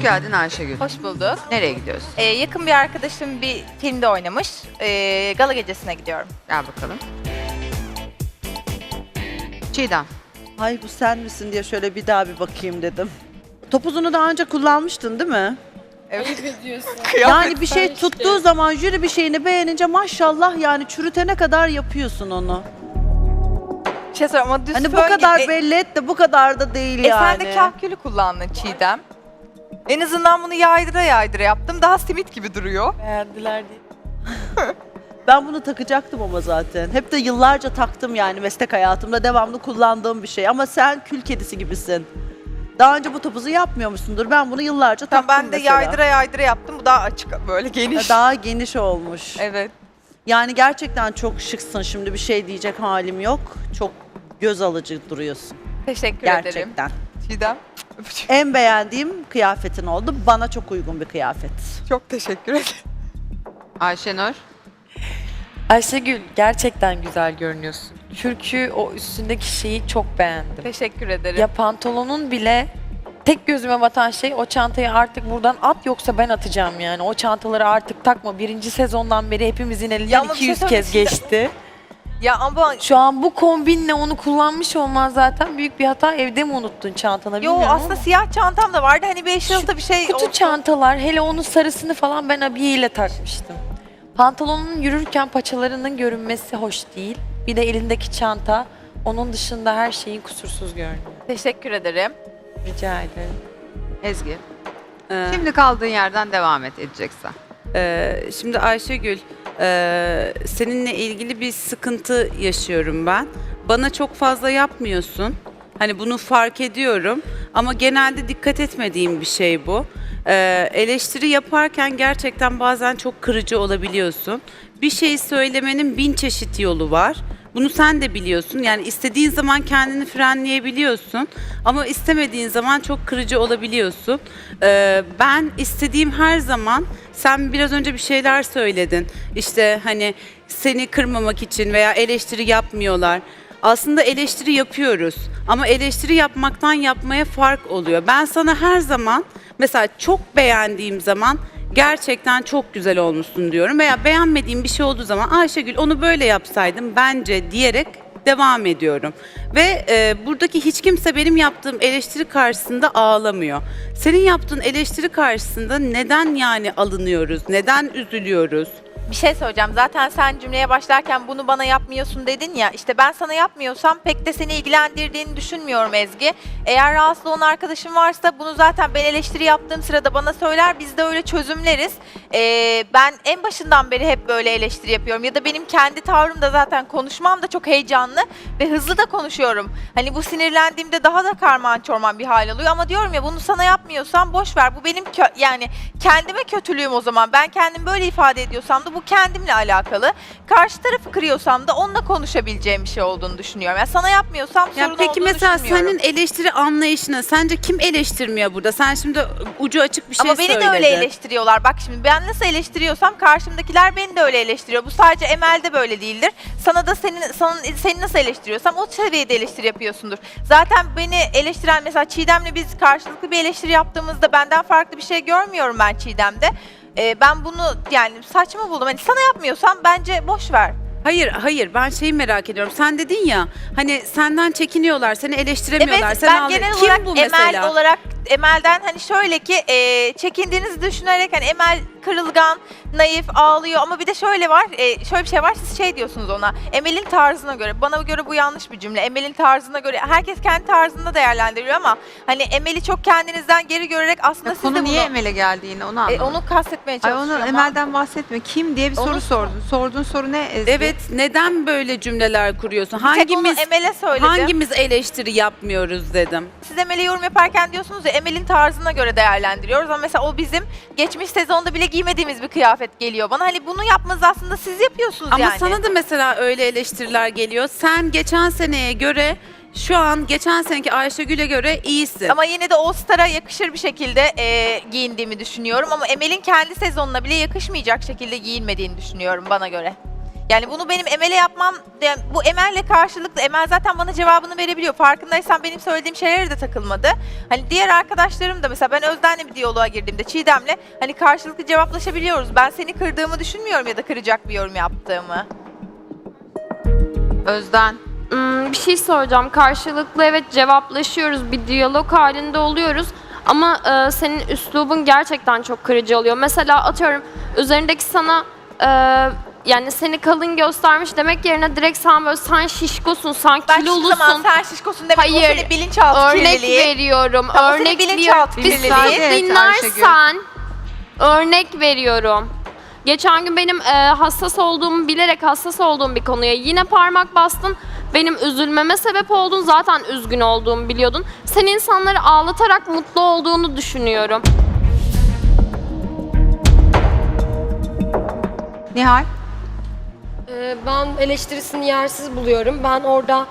Hoş geldin Ayşegül. Hoş bulduk. Nereye gidiyorsun? Ee, yakın bir arkadaşım bir filmde oynamış. Ee, gala gecesine gidiyorum. Gel bakalım. Çiğdem. Ay bu sen misin diye şöyle bir daha bir bakayım dedim. Topuzunu daha önce kullanmıştın değil mi? Yani bir şey tuttuğu zaman jüri bir şeyini beğenince maşallah yani çürütene kadar yapıyorsun onu. Bir şey sorayım ama düz Hani bu fön kadar gibi- belli et de bu kadar da değil E yani. sen de kahkülü kullandın Çiğdem. En azından bunu yaydıra yaydıra yaptım. Daha simit gibi duruyor. Beğendiler diye. Ben bunu takacaktım ama zaten. Hep de yıllarca taktım yani meslek hayatımda devamlı kullandığım bir şey. Ama sen kül kedisi gibisin. Daha önce bu topuzu yapmıyormuşsundur. Ben bunu yıllarca Tamam, taktım ben de mesela. yaydıra yaydıra yaptım. Bu daha açık böyle geniş. Daha geniş olmuş. Evet. Yani gerçekten çok şıksın şimdi bir şey diyecek halim yok. Çok göz alıcı duruyorsun Teşekkür ederim. gerçekten. Çiğdem. En beğendiğim kıyafetin oldu. Bana çok uygun bir kıyafet. Çok teşekkür ederim. Ayşenur. Ayşegül gerçekten güzel görünüyorsun. Çünkü o üstündeki şeyi çok beğendim. Teşekkür ederim. Ya pantolonun bile tek gözüme batan şey o çantayı artık buradan at yoksa ben atacağım yani. O çantaları artık takma. Birinci sezondan beri hepimizin elinden ama bir şey 200 kez geçti. Ya ama Şu an bu kombinle onu kullanmış olman zaten büyük bir hata. Evde mi unuttun çantanı Yo bilmiyorum aslında ama. siyah çantam da vardı. Hani bir eşyalıkta bir şey Kutu olsun. çantalar hele onun sarısını falan ben abiyeyle takmıştım. Pantolonun yürürken paçalarının görünmesi hoş değil. Bir de elindeki çanta onun dışında her şeyin kusursuz görünüyor. Teşekkür ederim. Rica ederim. Ezgi. Ee, Şimdi kaldığın yerden devam et edeceksen. e, şimdi Ayşegül, e, seninle ilgili bir sıkıntı yaşıyorum ben. Bana çok fazla yapmıyorsun. Hani bunu fark ediyorum ama genelde dikkat etmediğim bir şey bu. E, eleştiri yaparken gerçekten bazen çok kırıcı olabiliyorsun. Bir şey söylemenin bin çeşit yolu var. Bunu sen de biliyorsun. Yani istediğin zaman kendini frenleyebiliyorsun. Ama istemediğin zaman çok kırıcı olabiliyorsun. Ee, ben istediğim her zaman sen biraz önce bir şeyler söyledin. İşte hani seni kırmamak için veya eleştiri yapmıyorlar. Aslında eleştiri yapıyoruz. Ama eleştiri yapmaktan yapmaya fark oluyor. Ben sana her zaman mesela çok beğendiğim zaman gerçekten çok güzel olmuşsun diyorum veya beğenmediğim bir şey olduğu zaman Ayşegül onu böyle yapsaydım bence diyerek devam ediyorum. Ve e, buradaki hiç kimse benim yaptığım eleştiri karşısında ağlamıyor. Senin yaptığın eleştiri karşısında neden yani alınıyoruz? Neden üzülüyoruz? Bir şey söyleyeceğim. Zaten sen cümleye başlarken bunu bana yapmıyorsun dedin ya. İşte ben sana yapmıyorsam pek de seni ilgilendirdiğini düşünmüyorum Ezgi. Eğer rahatsız olan arkadaşın varsa bunu zaten ben eleştiri yaptığım sırada bana söyler. Biz de öyle çözümleriz. Ee, ben en başından beri hep böyle eleştiri yapıyorum. Ya da benim kendi tavrım da zaten konuşmam da çok heyecanlı ve hızlı da konuşuyorum. Hani bu sinirlendiğimde daha da karman çorman bir hal alıyor. Ama diyorum ya bunu sana yapmıyorsam boş ver. Bu benim kö- yani kendime kötülüğüm o zaman. Ben kendimi böyle ifade ediyorsam da bu kendimle alakalı. Karşı tarafı kırıyorsam da onunla konuşabileceğim bir şey olduğunu düşünüyorum. Yani sana yapmıyorsam Ya sorun peki olduğunu mesela düşünmüyorum. senin eleştiri anlayışını sence kim eleştirmiyor burada? Sen şimdi ucu açık bir şey Ama beni söyledin. de öyle eleştiriyorlar. Bak şimdi ben nasıl eleştiriyorsam karşımdakiler beni de öyle eleştiriyor. Bu sadece Emel'de böyle değildir. Sana da senin sana, seni nasıl eleştiriyorsam o seviyede eleştiri yapıyorsundur. Zaten beni eleştiren mesela Çiğdem'le biz karşılıklı bir eleştiri yaptığımızda benden farklı bir şey görmüyorum ben Çiğdem'de. Ee, ben bunu yani saçma buldum. Hani sana yapmıyorsam bence boş ver. Hayır, hayır. Ben şeyi merak ediyorum. Sen dedin ya, hani senden çekiniyorlar, seni eleştiremiyorlar. Evet sen ben ağlıyor- genel Kim olarak bu mesela? Emel olarak Emel'den hani şöyle ki e, çekindiğinizi düşünerek hani Emel kırılgan, naif, ağlıyor ama bir de şöyle var, e, şöyle bir şey var siz şey diyorsunuz ona Emel'in tarzına göre, bana göre bu yanlış bir cümle. Emel'in tarzına göre herkes kendi tarzında değerlendiriyor ama hani Emel'i çok kendinizden geri görerek aslında Ya siz konu de niye bunu Emel'e geldi yine onu e, anlamadım. onu kastetmeye Ay çalışıyorum. onu Emel'den bahsetme. Kim diye bir Onu soru sor. sordun. Sorduğun soru ne Ezgi? Evet, neden böyle cümleler kuruyorsun? Bir tek onu Hangimiz Emel'e söyledim. hangimiz eleştiri yapmıyoruz dedim. Siz Emel'e yorum yaparken diyorsunuz ya Emel'in tarzına göre değerlendiriyoruz ama mesela o bizim geçmiş sezonda bile giymediğimiz bir kıyafet geliyor bana. Hani bunu yapmanız aslında siz yapıyorsunuz Ama yani. sana da mesela öyle eleştiriler geliyor. Sen geçen seneye göre şu an geçen seneki Ayşegül'e göre iyisin. Ama yine de All Star'a yakışır bir şekilde e, giyindiğimi düşünüyorum ama Emel'in kendi sezonuna bile yakışmayacak şekilde giyinmediğini düşünüyorum bana göre. Yani bunu benim Emel'e yapmam, yani bu Emel'le karşılıklı. Emel zaten bana cevabını verebiliyor. Farkındaysan benim söylediğim şeylere de takılmadı. Hani diğer arkadaşlarım da mesela ben Özden'le bir diyaloğa girdiğimde Çiğdem'le hani karşılıklı cevaplaşabiliyoruz. Ben seni kırdığımı düşünmüyorum ya da kıracak bir yorum yaptığımı. Özden. Hmm, bir şey soracağım. Karşılıklı evet cevaplaşıyoruz. Bir diyalog halinde oluyoruz. Ama e, senin üslubun gerçekten çok kırıcı oluyor. Mesela atıyorum üzerindeki sana e, yani seni kalın göstermiş demek yerine direkt sen böyle sen şişkosun, sen Ben hiçbir zaman kilolusun. sen şişkosun demek o Hayır, senin bilinçaltı Örnek kirliliği. veriyorum. Tamam, o senin örnek bilinçaltı bir kirliliği. saat Evet, dinlersen örnek veriyorum. Geçen gün benim e, hassas olduğumu bilerek hassas olduğum bir konuya yine parmak bastın. Benim üzülmeme sebep oldun. Zaten üzgün olduğumu biliyordun. Sen insanları ağlatarak mutlu olduğunu düşünüyorum. Nihal. Ee, Ben eleştirisini yersiz buluyorum. Ben orada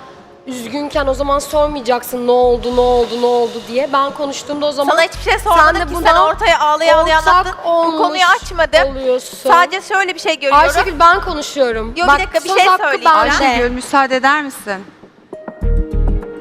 üzgünken o zaman sormayacaksın ne oldu, ne oldu, ne oldu diye. Ben konuştuğumda o zaman Sana hiçbir şey sormadım ki sen ortaya ağlaya ağlaya ortak anlattın. Bu olmuş konuyu açmadım. oluyorsun. Sadece şöyle bir şey görüyorum. Ayşegül ben konuşuyorum. Yo, bir dakika, bir söz şey hakkı söyleyeceğim. bende. Ayşegül müsaade eder misin?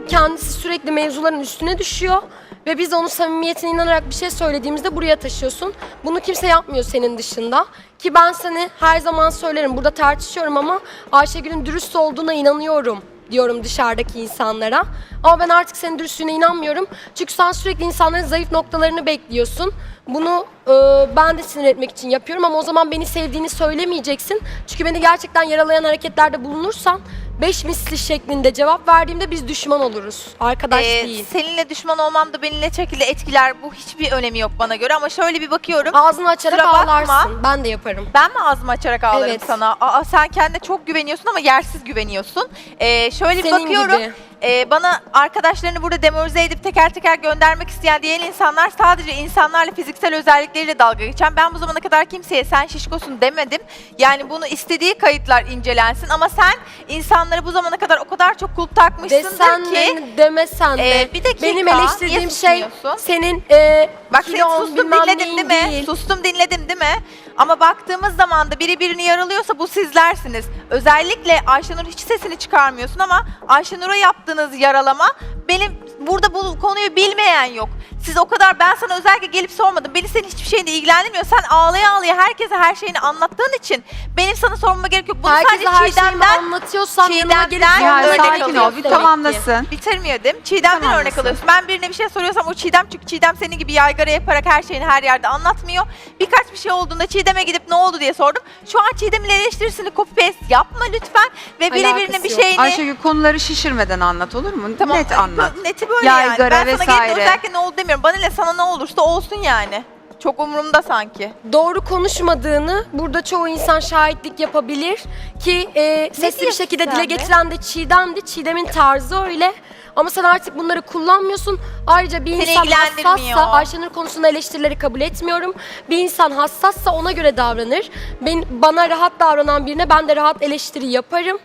Kendisi sürekli mevzuların üstüne düşüyor. Ve biz onun samimiyetine inanarak bir şey söylediğimizde buraya taşıyorsun. Bunu kimse yapmıyor senin dışında. Ki ben seni her zaman söylerim. Burada tartışıyorum ama Ayşegül'ün dürüst olduğuna inanıyorum diyorum dışarıdaki insanlara. Ama ben artık senin dürüstlüğüne inanmıyorum. Çünkü sen sürekli insanların zayıf noktalarını bekliyorsun. Bunu e, ben de sinir etmek için yapıyorum ama o zaman beni sevdiğini söylemeyeceksin. Çünkü beni gerçekten yaralayan hareketlerde bulunursan beş misli şeklinde cevap verdiğimde biz düşman oluruz. Arkadaş Ee, değil. seninle düşman olmam da beni ne şekilde etkiler bu hiçbir önemi yok bana göre ama şöyle bir bakıyorum. Ağzını açarak Kusura bakma. ağlarsın. Ben de yaparım. Ben mi ağzımı açarak ağlarım Evet. sana? Aa, sen kendine çok güveniyorsun ama yersiz güveniyorsun. Ee, şöyle bir Senin bakıyorum. gibi. E, bana arkadaşlarını burada demoralize edip teker teker göndermek isteyen diğer insanlar sadece insanlarla fiziksel özellikleriyle dalga geçen. Ben bu zamana kadar kimseye sen şişkosun demedim. Yani bunu istediği kayıtlar incelensin ama sen insanları bu zamana kadar o kadar çok kulp takmışsındır Desen ki. de demesen de. Ee, bir dakika, Benim niye eleştirdiğim şey senin e, Bak seni kilon sustum bilmem dinledim değil neyin mi? değil. Sustum dinledim değil mi? Ama baktığımız zaman da biri birini yaralıyorsa bu sizlersiniz. Özellikle Ayşenur hiç sesini çıkarmıyorsun ama Ayşenur'a yaptığınız yaralama benim burada bu konuyu bilmeyen yok. Siz o kadar ben sana özellikle gelip sormadım. Beni senin hiçbir şeyinle ilgilendirmiyor. Sen ağlaya ağlaya herkese her şeyini anlattığın için benim sana sormama gerek yok. Bunu Herkese sadece her şeyimi Çiğdem'den anlatıyorsam yanıma gelip Çiğdem'den Nihal örnek sakin ol. alıyorsun Bir tamamlasın. bitirmedim. Çiğdem'den Tamam, örnek nasıl? alıyorsun. Ben birine bir şey soruyorsam o Çiğdem çünkü Çiğdem senin gibi yaygara yaparak her şeyini her yerde anlatmıyor. Birkaç bir şey olduğunda Çiğdem'e gidip ne oldu diye sordum. Şu an Çiğdem'in eleştirisini copy paste yapma lütfen ve Alakası bir yok. şeyini Ayşegül konuları şişirmeden anlat olur mu? Net anlat. Neti böyle Yaygara yani. Ben sana gelip vesaire. özellikle ne oldu demiyorum. Bana ne sana ne olursa olsun yani. Çok umurumda sanki. doğru konuşmadığını burada çoğu insan şahitlik yapabilir ki e, sesli bir diyorsun şekilde sen dile be? getiren de Çiğdem'di. Çiğdem'in tarzı öyle. Ama sen artık bunları kullanmıyorsun. Ayrıca bir Seni insan ilgilendirmiyor. hassassa, Ayşenur konusunda eleştirileri kabul etmiyorum. Bir insan hassassa ona göre davranır. Ben, bana rahat davranan birine ben de rahat eleştiri yaparım.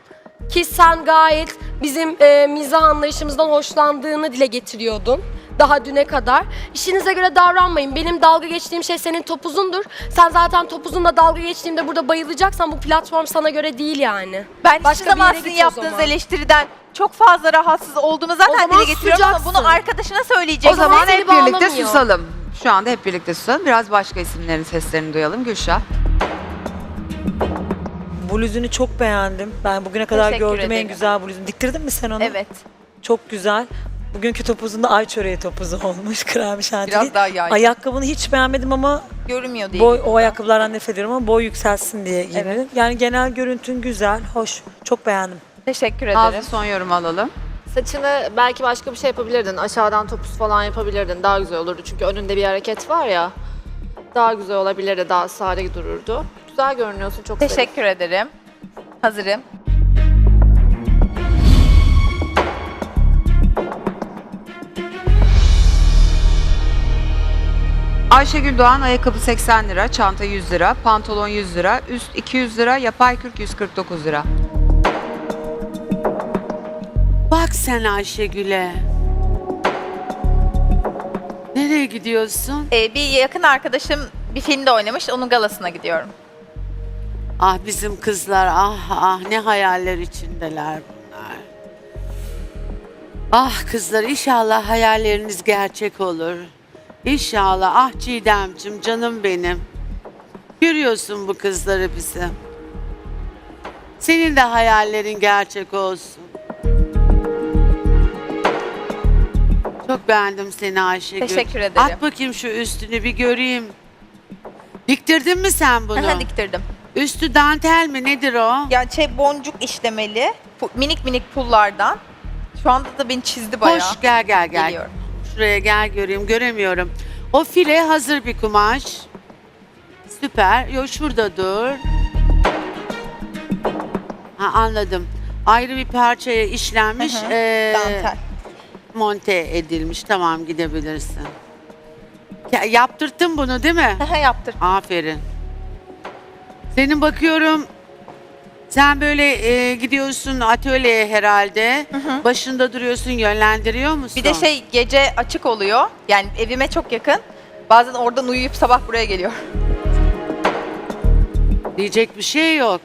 Ki sen gayet bizim e, mizah anlayışımızdan hoşlandığını dile getiriyordun. Daha düne kadar. İşinize göre davranmayın. Benim dalga geçtiğim şey senin topuzundur. Sen zaten topuzunla dalga geçtiğimde burada bayılacaksan bu platform sana göre değil yani. Ben Başka hiçbir bir zaman yere sizin git o yaptığınız zaman. eleştiriden çok fazla rahatsız olduğumu O zaten zaman dile getiriyorum ama susacaksın. bunu arkadaşına O söyleyeceksin. zaman seni hep birlikte bağlamıyor. susalım. Şu anda hep birlikte susalım. Biraz başka isimlerin seslerini duyalım. Gülşah. Bluzunu çok beğendim. Ben bugüne kadar Teşekkür gördüğüm en ederim. güzel bluzun. Diktirdin mi sen onu? Evet. Çok güzel. Bugünkü topuzunda ay çöreği topuzu olmuş. Krem şantili. Biraz daha yaygın. Ayakkabını hiç beğenmedim ama Görünmüyor diye. boy, o ayakkabılardan nefret ediyorum ama boy yükselsin diye giymedim. Yani genel görüntün güzel, hoş. Çok beğendim. Teşekkür ederim. Ağzı son yorum alalım. Saçını belki başka bir şey yapabilirdin. Aşağıdan topuz falan yapabilirdin. Daha güzel olurdu. Çünkü önünde bir hareket var ya. Daha güzel olabilirdi. Daha sade dururdu. Güzel görünüyorsun. Çok sevdim. Teşekkür ederim. Hazırım. Ayşegül Doğan ayakkabı 80 lira, çanta 100 lira, pantolon 100 lira, üst 200 lira, yapay kürk 149 lira. Bak sen Ayşegül'e. Nereye gidiyorsun? Ee, bir yakın arkadaşım bir filmde oynamış. Onun galasına gidiyorum. Ah bizim kızlar ah ah ne hayaller içindeler bunlar. Ah kızlar inşallah hayalleriniz gerçek olur. İnşallah ah Çiğdemcim canım benim. Görüyorsun bu kızları bize. Senin de hayallerin gerçek olsun. Çok beğendim seni Ayşegül. Teşekkür ederim. At bakayım şu üstünü bir göreyim. Diktirdin mi sen bunu? Aha, diktirdim. Üstü dantel mi nedir o? Yani şey boncuk işlemeli. pu- Minik minik pullardan. Şu anda da beni çizdi bayağı. Hoş gel gel gel. Geliyorum. Şuraya gel göreyim göremiyorum. O file hazır bir kumaş. Süper. Yo şurada dur. Ha anladım. Ayrı bir parçaya işlenmiş. Hı hı, Dantel. monte edilmiş. Tamam gidebilirsin. Ya, yaptırttın bunu değil mi? Aha, yaptır. Aferin. Senin bakıyorum sen böyle e, gidiyorsun atölyeye herhalde. Başında duruyorsun, yönlendiriyor musun? Bir de şey gece açık oluyor. Yani evime çok yakın. Bazen oradan uyuyup sabah buraya geliyor. Diyecek bir şey yok.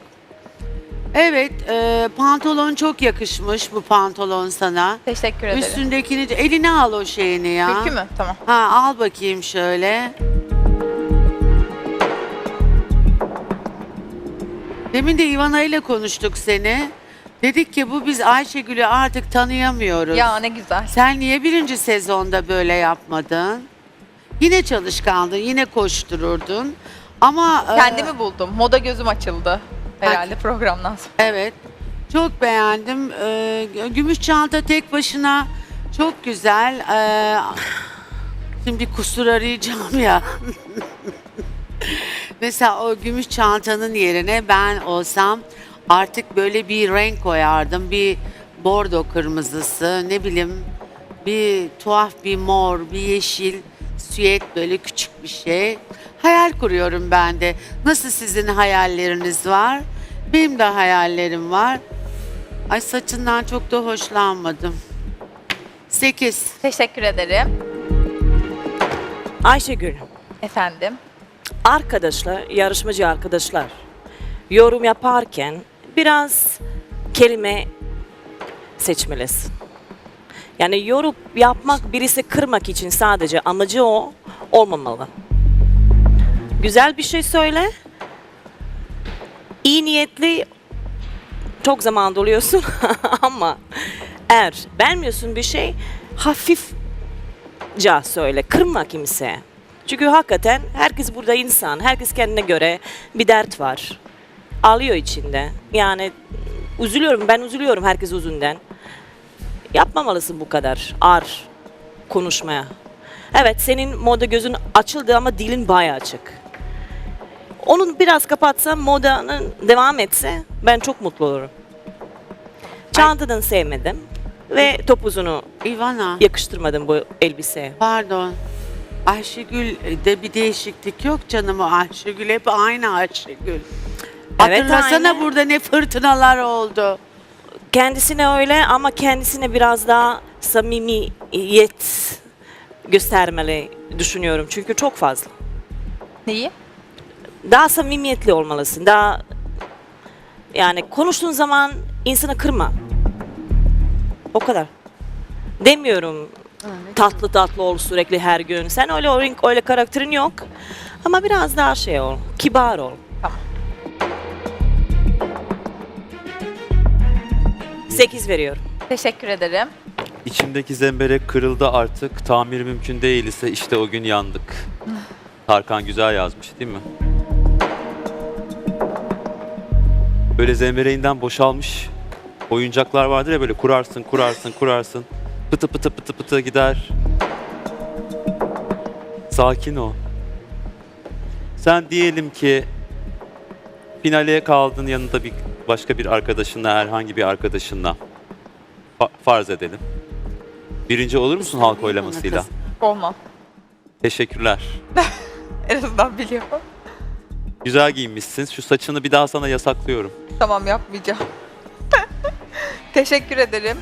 Evet, e, pantolon çok yakışmış bu pantolon sana. Teşekkür ederim. Üstündekini de eline al o şeyini ya. Kürkü mü? Tamam. Ha al bakayım şöyle. Demin de Ivana ile konuştuk seni. Dedik ki bu biz Ayşegül'ü artık tanıyamıyoruz. Ya ne güzel. Sen niye birinci sezonda böyle yapmadın? Yine çalışkandın, yine koştururdun. Ama e, Kendimi buldum. Moda gözüm açıldı. Herhalde programdan sonra. Evet. Çok beğendim. Ee, gümüş çanta tek başına çok güzel. Ee, şimdi kusur arayacağım ya. Mesela o gümüş çantanın yerine ben olsam artık böyle bir renk koyardım. Bir bordo kırmızısı, ne bileyim bir tuhaf bir mor, bir yeşil, süet böyle küçük bir şey. Hayal kuruyorum ben de. Nasıl sizin hayalleriniz var? Benim de hayallerim var. Ay saçından çok da hoşlanmadım. 8. Teşekkür ederim. Ayşegül, Efendim. Arkadaşlar, yarışmacı arkadaşlar yorum yaparken biraz kelime seçmelisin. Yani yorum yapmak, birisi kırmak için sadece amacı o olmamalı. Güzel bir şey söyle. İyi niyetli çok zaman oluyorsun ama eğer beğenmiyorsun bir şey hafifça söyle. Kırma kimseye. Çünkü hakikaten herkes burada insan. Herkes kendine göre bir dert var. Alıyor içinde. Yani üzülüyorum. Ben üzülüyorum herkes yüzünden. Yapmamalısın bu kadar ağır konuşmaya. Evet senin moda gözün açıldı ama dilin bayağı açık. Onu biraz kapatsam modanın devam etse ben çok mutlu olurum. Çantadan sevmedim ve topuzunu Ivana, yakıştırmadım bu elbiseye. pardon. Ayşegül de bir değişiklik yok canım o Ayşegül hep aynı Ayşegül. Evet, Hatırlasana aynı. burada ne fırtınalar oldu. Kendisine öyle ama kendisine biraz daha samimiyet göstermeli düşünüyorum. Çünkü çok fazla. Neyi? Daha samimiyetli olmalısın. Daha yani konuştuğun zaman insanı kırma. O kadar. Demiyorum tatlı tatlı ol sürekli her gün. Sen öyle o renk, öyle karakterin yok. Ama biraz daha şey ol. Kibar ol. Tamam. Sekiz veriyorum. Teşekkür ederim. İçimdeki zemberek kırıldı artık. Tamir mümkün değil ise işte o gün yandık. Tarkan güzel yazmış değil mi? Böyle zembereğinden boşalmış oyuncaklar vardır ya böyle kurarsın, kurarsın, kurarsın. Pıtı pıtı pıtı pıtı gider. Sakin ol. Sen diyelim ki finale kaldın yanında bir başka bir arkadaşınla, herhangi bir arkadaşınla. Fa- farz edelim. Birinci olur musun halk oylamasıyla? Olmam. Teşekkürler. En azından biliyorum. Güzel giyinmişsin. Şu saçını bir daha sana yasaklıyorum. Tamam yapmayacağım. Teşekkür ederim.